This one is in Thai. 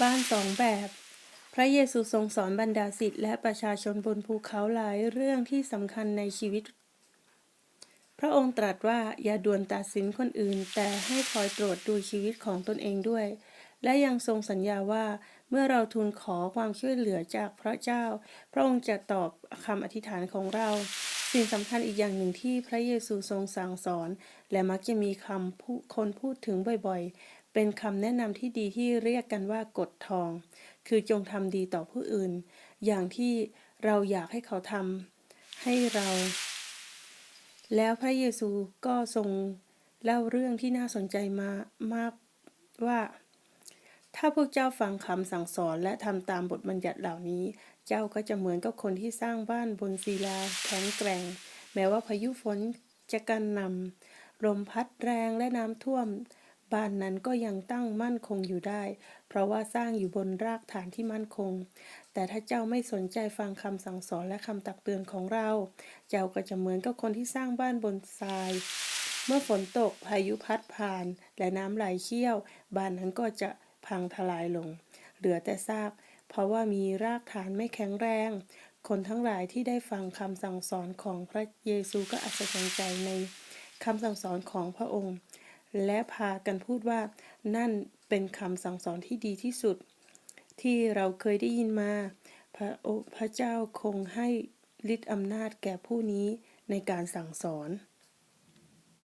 บ้านสองแบบ พระเยซูทรงสอนบรรดาศิษย์และประชาชนบนภูเขาหลายเรื่องที่สำคัญในชีวิต พระองค์ตรัสว่าอย่าด่วนตัดสินคนอื่น แต่ให้คอยตรวจดูชีวิตของตนเองด้วย และยังทรงสัญญาว่าเมื่อเราทูลขอความช่วยเหลือจากพระเจ้า พระองค์จะตอบคำอธิษฐานของเรา สิ่งสำคัญอีกอย่างหนึ่งที่พระเยซูทรงสั่งสอน และมักจะมีคำคนพูดถึงบ่อย เป็นคำแนะนำที่ดีที่เรียกกันว่ากฎทอง คือจงทำดีต่อผู้อื่น อย่างที่เราอยากให้เขาทำให้เรา แล้วพระเยซูก็ทรงเล่าเรื่องที่น่าสนใจมามากว่า ถ้าพวกเจ้าฟังคำสั่งสอนและทำตามบทบัญญัติเหล่านี้ เจ้าก็จะเหมือนกับคนที่สร้างบ้านบนศิลาแข็งแกร่ง แม้ว่าพายุฝนจะกันนำลมพัดแรงและน้ำท่วม บ้านนั้นก็ยังตั้งมั่นคงอยู่ได้ เพราะว่าสร้างอยู่บนรากฐานที่มั่นคง แต่ถ้าเจ้าไม่สนใจฟังคำสั่งสอนและคำตักเตือนของเรา เจ้าก็จะเหมือนกับคนที่สร้างบ้านบนทราย เมื่อฝนตกพายุพัดผ่าน และน้ำไหลเชี่ยว บ้านนั้นก็จะพังทลายลง เหลือแต่ซากเพราะว่ามีรากฐานไม่แข็งแรง คนทั้งหลายที่ได้ฟังคำสั่งสอนของพระเยซูก็อัศจรรย์ใจในคำสั่งสอนของพระองค์ และพากันพูดว่า นั่นเป็นคำสั่งสอนที่ดีที่สุด ที่เราเคยได้ยินมา พระพระเจ้าคงให้ฤทธิอำนาจแก่ผู้นี้ในการสั่งสอน